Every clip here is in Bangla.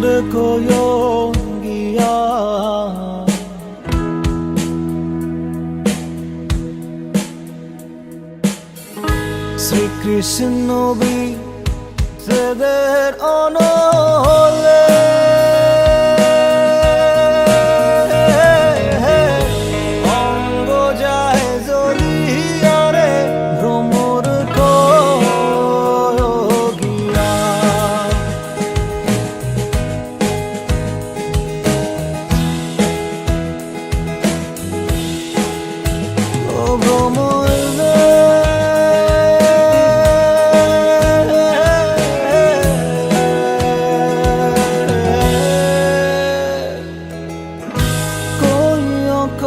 ভ্রমর কয় গিয়া শ্রীকৃষ্ণ বি সেদের অনলে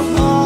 কৃষ্ণ